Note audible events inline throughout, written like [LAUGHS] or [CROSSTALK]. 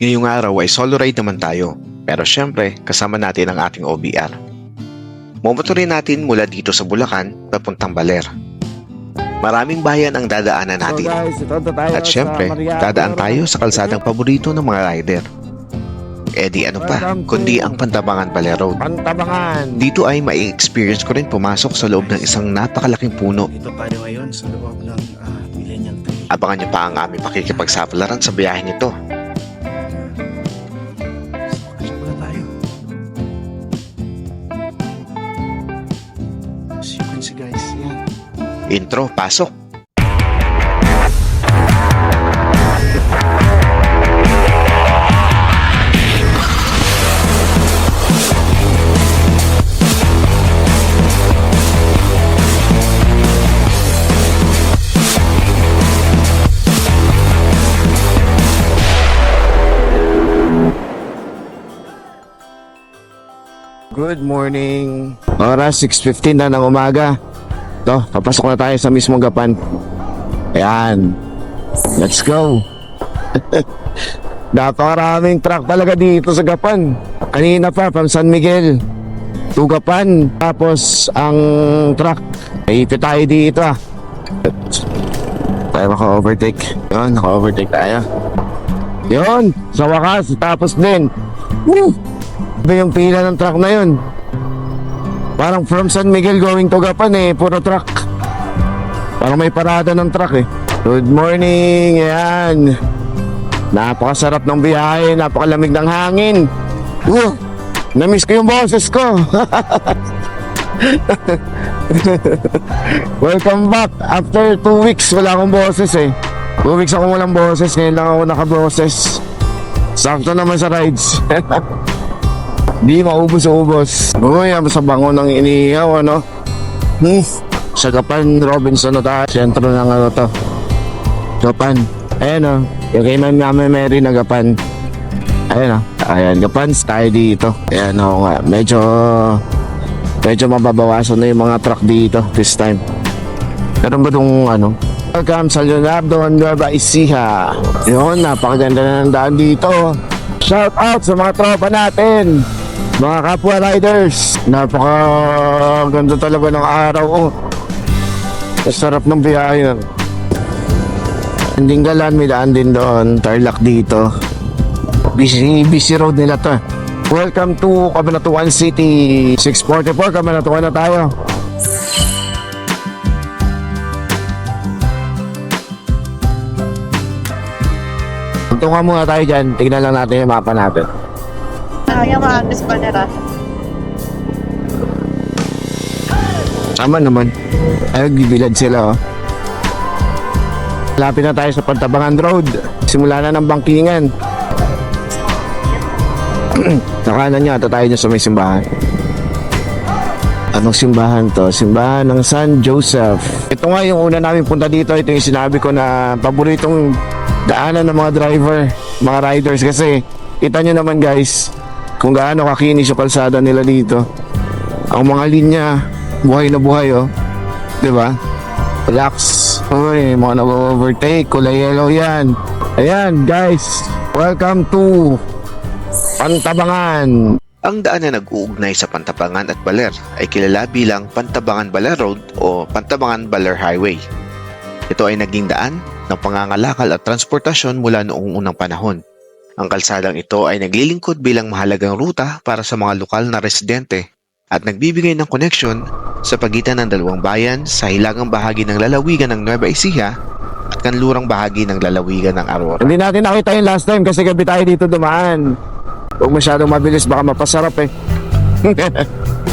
Ngayong araw ay solo ride naman tayo, pero syempre kasama natin ang ating OBR. Momotorin natin mula dito sa Bulacan papuntang Baler. Maraming bayan ang dadaanan natin. Ito At syempre, dadaan tayo sa kalsadang paborito ng mga rider. Eh di ano pa, kundi ang Pantabangan Baler Road. Pantabangan. Dito ay mai-experience ko rin pumasok sa loob ng isang napakalaking puno. Dito tayo ngayon sa loob ng uh. Abangan niyo pa ang aming pakikipagsapalaran sa biyahe nito. Intro, pasok! Good morning. Oras 6.15 na ng umaga. To, papasok na tayo sa mismong gapan. Ayan. Let's go. [LAUGHS] Napakaraming truck talaga dito sa Gapan. Kanina pa, from San Miguel. To Gapan. Tapos, ang truck. Ipit tayo dito ah. Tayo maka-overtake. Yun, naka-overtake tayo. Yun, sa wakas, tapos din. Woo! Iba yung pila ng truck na yun. Parang from San Miguel going to Gapan eh, puro truck. Parang may parada ng truck eh. Good morning, ayan. Napakasarap ng biyahe, napakalamig ng hangin. Uh, namiss ko yung boses ko. [LAUGHS] Welcome back. After two weeks, wala akong boses eh. Two weeks ako walang boses, ngayon lang ako nakaboses. Sakto naman sa rides. [LAUGHS] Di maubos-ubos. Ang sa bango ng inihaw, ano? Hmm. Sa Gapan, Robinson na tayo. Sentro ng ano to. Gapan. Ayan o. Yung kay Mami Mary na Gapan. Ayan o. Ayan, Gapan tayo dito. Ayan o nga. Medyo... Medyo mababawasan na yung mga truck dito this time. Meron ba itong ano? Welcome sa Leonardo Nueva Ecija. Yun, napakaganda na ng daan dito. Shout out sa mga tropa natin. Mga kapwa riders. Napakaganda talaga ng araw. Oh. Ang sarap ng biyahe. Hindi galan, may daan din doon. Tarlac dito. Busy, busy road nila to. Welcome to Cabanatuan City. 644, Cabanatuan na tayo. Tunga muna tayo dyan. Tignan lang natin yung mapa natin. Mga Agnes Panera. Tama naman. Ay, nagbibilad sila oh. Lapit na tayo sa Pantabangan Road. Simula na ng bangkingan. [CLEARS THROAT] sa kanan niya, ito tayo niya sa may simbahan. Anong simbahan to? Simbahan ng San Joseph. Ito nga yung una namin punta dito. Ito yung sinabi ko na paboritong daanan ng mga driver, mga riders. Kasi kita nyo naman guys, kung gaano kakinis yung kalsada nila dito. Ang mga linya, buhay na buhay oh. 'Di ba? Relax. Uy, mga nag-overtake, kulay yellow yan. Ayan, guys. Welcome to Pantabangan. Ang daan na nag-uugnay sa Pantabangan at Baler ay kilala bilang Pantabangan Baler Road o Pantabangan Baler Highway. Ito ay naging daan ng pangangalakal at transportasyon mula noong unang panahon. Ang kalsadang ito ay naglilingkod bilang mahalagang ruta para sa mga lokal na residente at nagbibigay ng koneksyon sa pagitan ng dalawang bayan sa hilagang bahagi ng lalawigan ng Nueva Ecija at kanlurang bahagi ng lalawigan ng Aurora. Hindi natin nakita yung last time kasi gabi tayo dito dumaan. Huwag masyadong mabilis, baka mapasarap eh. [LAUGHS]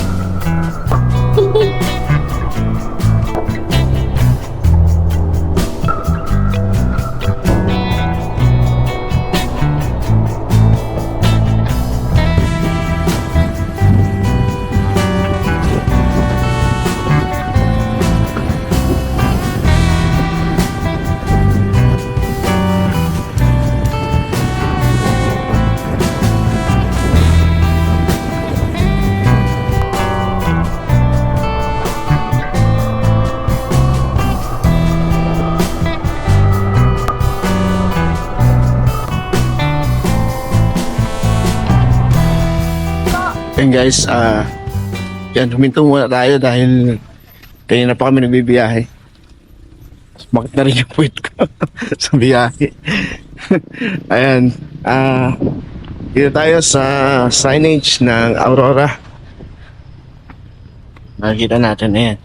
Yan guys, ah yan, huminto muna tayo dahil kanina pa kami nagbibiyahe. Bakit na rin yung puwit ko [LAUGHS] sa biyahe? [LAUGHS] Ayan, ah dito tayo sa signage ng Aurora. Nakikita natin, ayan.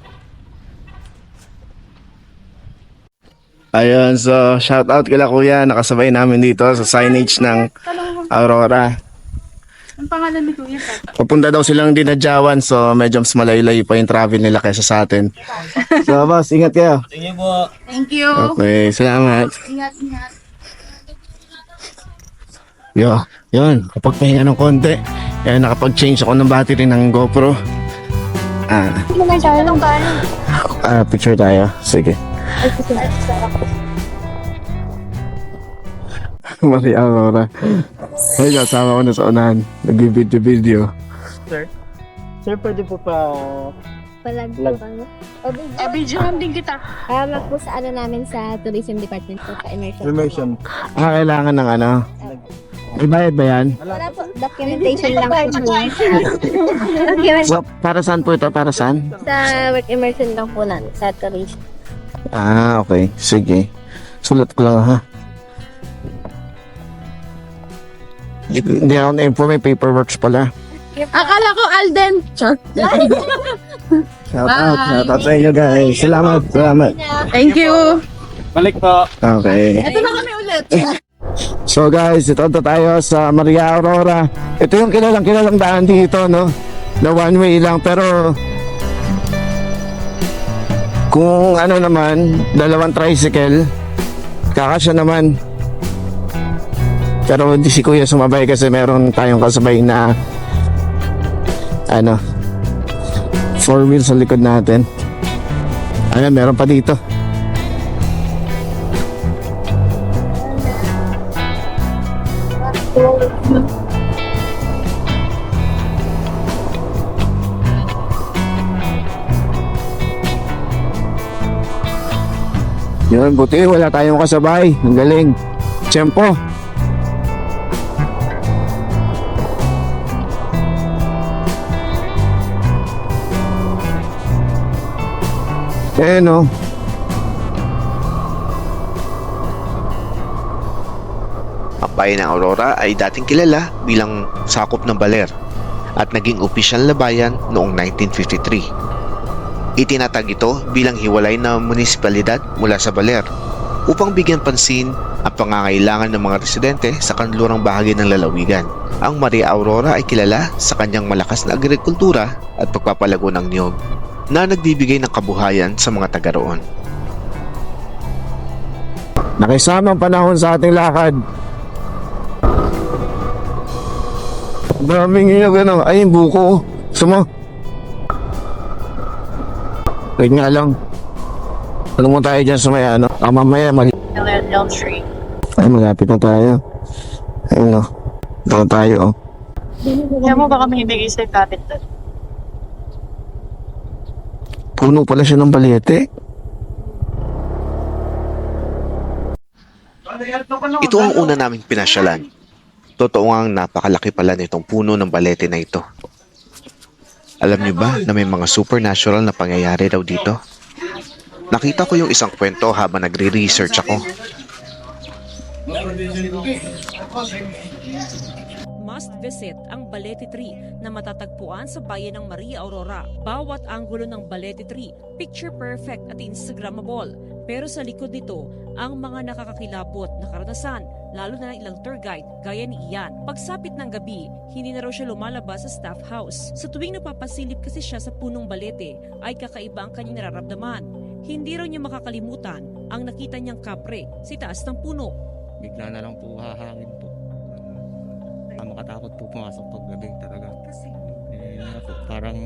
Ayun, so shout out kila kuya, nakasabay namin dito sa signage ng Aurora. Ang pangalan ni Kuya Papunta daw silang dinadyawan so medyo mas malayo-layo pa yung travel nila kaysa sa atin. [LAUGHS] So boss, ingat kayo. Thank you. Okay, salamat. Ingat, ingat. Yo, yun, kapag pahinga ng konti, eh, nakapag-change ako ng battery ng GoPro. Ah, Anong tayo? ah, picture tayo. Sige. [LAUGHS] Maria Aurora. Ay, kasama ko na sa unahan. Nag-video-video. Sir, pwede po pa... Palag po Lag- kami. Eh, videohan din kita. Kaya po sa ano namin sa tourism department po, pa-immersion. Immersion. Ah, kailangan ng ano? May bayad ba yan? Wala po, documentation lang po. Document So, para saan po ito? Para saan? sa work immersion lang po namin sa tourism. Ah, okay. Sige. Sulat ko lang ha. Hindi ako na-inform. May paperworks pala. Akala ko Alden. Char. Shout out. Shout out sa inyo guys. Salamat. Salamat. Thank you. Balik po. Okay. Ito na kami ulit. So guys, ito na tayo sa Maria Aurora. Ito yung kilalang kilalang daan dito, no? Na one way lang. Pero kung ano naman, dalawang tricycle, kakasya naman. Pero hindi si Kuya sumabay kasi meron tayong kasabay na ano, four wheels sa likod natin. Ano, meron pa dito. Yun, buti wala tayong kasabay. Ang galing. Tiyempo. Eh no. Ang bayan ng Aurora ay dating kilala bilang sakop ng Baler at naging opisyal na bayan noong 1953. Itinatag ito bilang hiwalay na munisipalidad mula sa Baler upang bigyan pansin ang pangangailangan ng mga residente sa kanlurang bahagi ng lalawigan. Ang Maria Aurora ay kilala sa kanyang malakas na agrikultura at pagpapalago ng niyog na nagbibigay ng kabuhayan sa mga taga roon. Nakisama ang panahon sa ating lakad. Daming ilog ano. Ay, yung buko. Sumo. Wait nga lang. Ano mo tayo dyan sa may ano? Ah, mamaya mali. Elm Tree. Ay, malapit na tayo. Ayun no. Doon tayo oh. Kaya mo ba kami ibigay sa kapit doon? Puno pala siya ng balete. Ito ang una naming pinasyalan. Totoo nga napakalaki pala nitong puno ng balete na ito. Alam niyo ba na may mga supernatural na pangyayari daw dito? Nakita ko yung isang kwento habang nagre-research ako. Must visit ang Balete Tree na matatagpuan sa bayan ng Maria Aurora. Bawat anggulo ng Balete Tree, picture perfect at Instagrammable. Pero sa likod nito, ang mga nakakakilabot na karanasan, lalo na ng ilang tour guide gaya ni Ian. Pagsapit ng gabi, hindi na raw siya lumalabas sa staff house. Sa tuwing napapasilip kasi siya sa punong balete, ay kakaiba ang kanyang nararamdaman. Hindi raw niya makakalimutan ang nakita niyang kapre sa taas ng puno. Bigla na lang po hahangin po. Ah, makatakot po pumasok pag gabi talaga. Eh, nga po, parang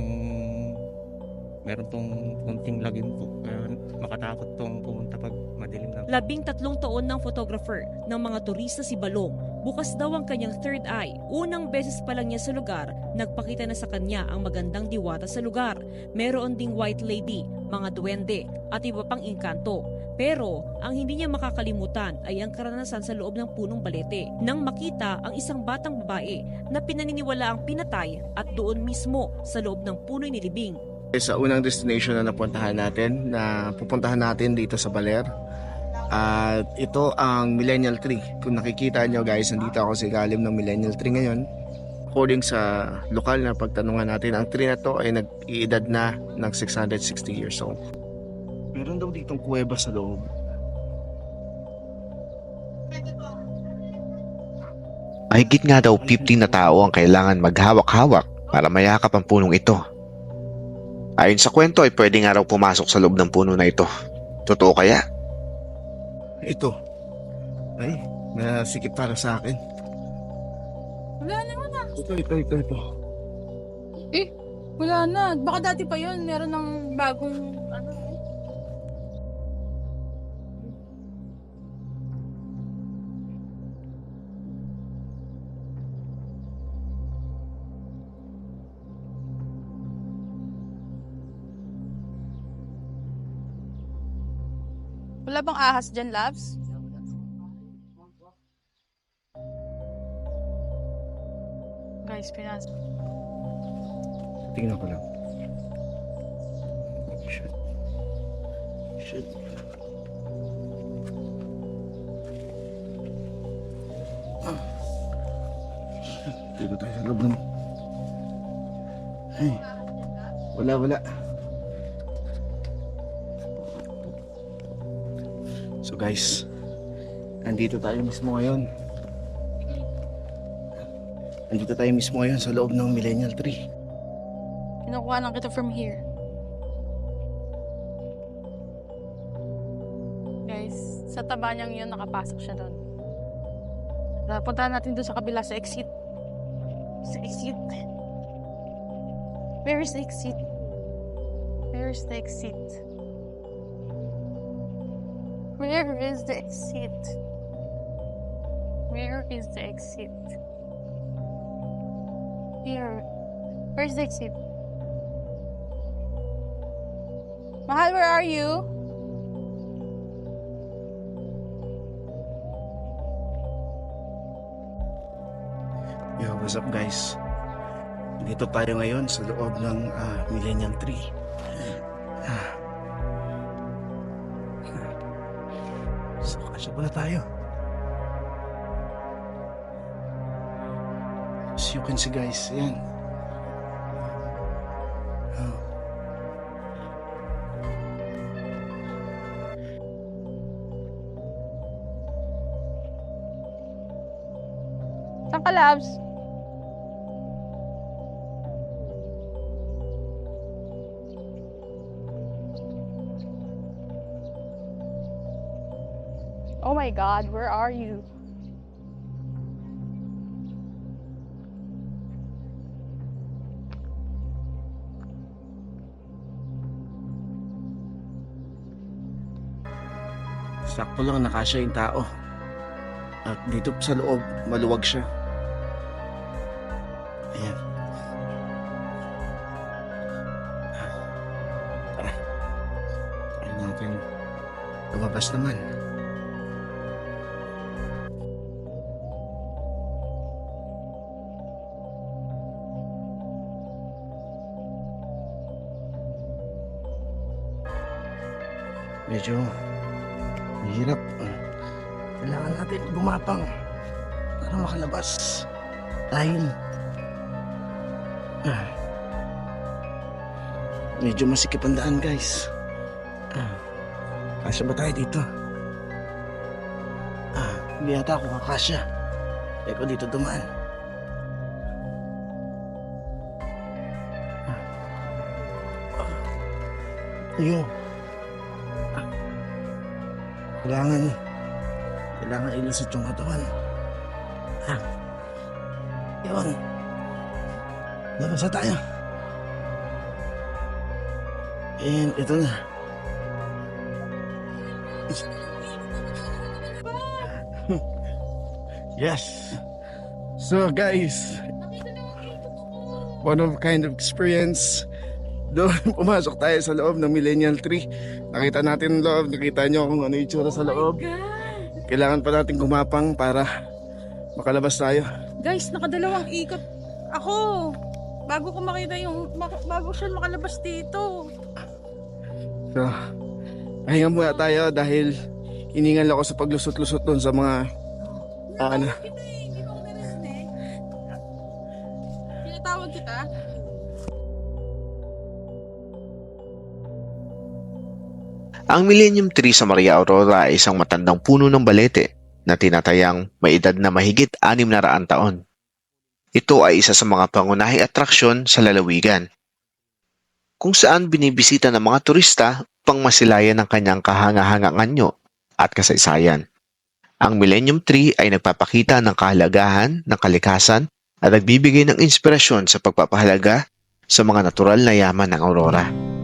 meron pong konting lagim po. Kaya makatakot pong pumunta pag madilim na. Labing tatlong taon ng photographer ng mga turista si Balong. Bukas daw ang kanyang third eye. Unang beses pa lang niya sa lugar, nagpakita na sa kanya ang magandang diwata sa lugar. Meron ding white lady, mga duwende, at iba pang inkanto. Pero ang hindi niya makakalimutan ay ang karanasan sa loob ng punong balete nang makita ang isang batang babae na pinaniniwala ang pinatay at doon mismo sa loob ng puno'y nilibing. Sa unang destination na napuntahan natin, na pupuntahan natin dito sa Baler. At ito ang Millennial Tree. Kung nakikita nyo guys, nandito ako sa ilalim ng Millennial Tree ngayon. According sa lokal na pagtanungan natin, ang tree na to ay nag-iedad na ng 660 years old. Meron daw ditong kuweba sa loob. Mahigit nga daw 15 na tao ang kailangan maghawak-hawak para mayakap ang punong ito. Ayon sa kwento ay pwede nga raw pumasok sa loob ng puno na ito. Totoo kaya? Ito. Ay, nasikip para sa akin. Wala naman ah. Ito, ito, ito, ito. Wala na. Baka dati pa yun. Meron ng bagong Wala bang ahas dyan, Labs? Guys, pinas. Tingnan ko lang. Shit. Shit. Dito tayo sa loob ng... Ay. Wala, wala. So guys, andito tayo mismo ngayon. Andito tayo mismo ngayon sa loob ng Millennial Tree. Kinukuha lang kita from here. Guys, sa taba niyang yun, nakapasok siya doon. Puntahan natin doon sa kabila, sa exit. Sa exit. Where is the exit? Where is the exit? Where is the exit? Where is the exit? Here. Where's the exit? Mahal, where are you? Yo, what's up guys? Dito tayo ngayon sa loob ng ah, Millennial Tree. Ah. Kasya pala tayo. As you can guys, yan. Ah. Saan ka, Labs? Oh my god, where are you? Sakto lang nakasya yung tao. At dito sa loob, maluwag siya. Ayan. Tara. Try natin lumabas naman. Medyo mahirap. Kailangan natin gumapang para makalabas. Dahil ah, medyo masikip ang daan guys. Ah, kasya ba tayo dito? Ah, hindi yata ako kakasya. Eko dito dumaan. Ah. Ah. Ayun. Kailangan kailangan ilusot yung katawan. Ah. Yun. Labas na tayo. And ito na. [LAUGHS] yes. So guys, one of kind of experience. Doon [LAUGHS] pumasok tayo sa loob ng Millennial Tree nakita natin yung loob, nakita nyo kung ano yung itsura sa loob. Kailangan pa natin gumapang para makalabas tayo. Guys, nakadalawang ikot ako. Bago ko makita yung, bago siya makalabas dito. So, pahinga muna tayo dahil iningal ako sa paglusot-lusot doon sa mga ah, ano. Kita eh, hindi mo ako narinig. Pinatawag kita? Ang Millennium Tree sa Maria Aurora ay isang matandang puno ng balete na tinatayang may edad na mahigit anim na raan taon. Ito ay isa sa mga pangunahing atraksyon sa lalawigan, kung saan binibisita ng mga turista pang masilayan ng kanyang kahanga-hangang anyo at kasaysayan. Ang Millennium Tree ay nagpapakita ng kahalagahan ng kalikasan at nagbibigay ng inspirasyon sa pagpapahalaga sa mga natural na yaman ng Aurora.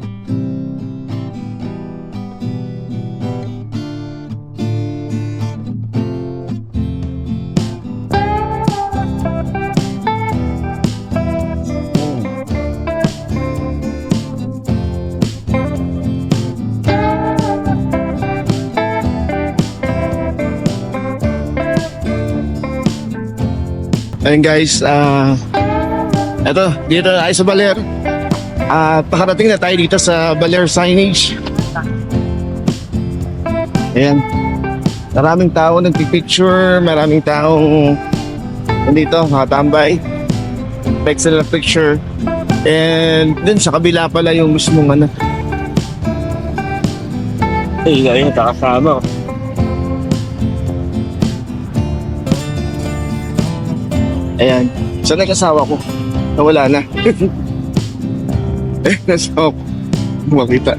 Ayun guys, ah eto, dito tayo sa Baler. At pakarating na tayo dito sa Baler signage. Ayan. Maraming tao nagpipicture, maraming taong nandito, nakatambay. Excellent picture. And dun sa kabila pala yung mismong ano. Eh, ayun, kakasama. Ayan. Saan na kasawa ko? Nawala na. [LAUGHS] eh, nasawa ko. Makita.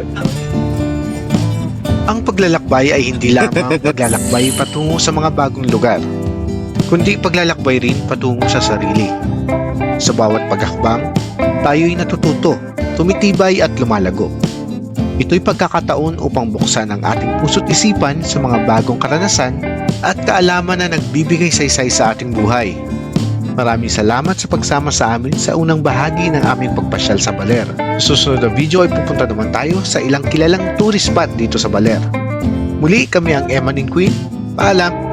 Ang paglalakbay ay hindi lamang [LAUGHS] paglalakbay patungo sa mga bagong lugar, kundi paglalakbay rin patungo sa sarili. Sa bawat paghakbang, tayo'y natututo, tumitibay at lumalago. Ito'y pagkakataon upang buksan ang ating puso't isipan sa mga bagong karanasan at kaalaman na nagbibigay saysay sa ating buhay. Maraming salamat sa pagsama sa amin sa unang bahagi ng aming pagpasyal sa Baler. Susunod na video ay pupunta naman tayo sa ilang kilalang tourist spot dito sa Baler. Muli kami ang Emanin Queen. Paalam!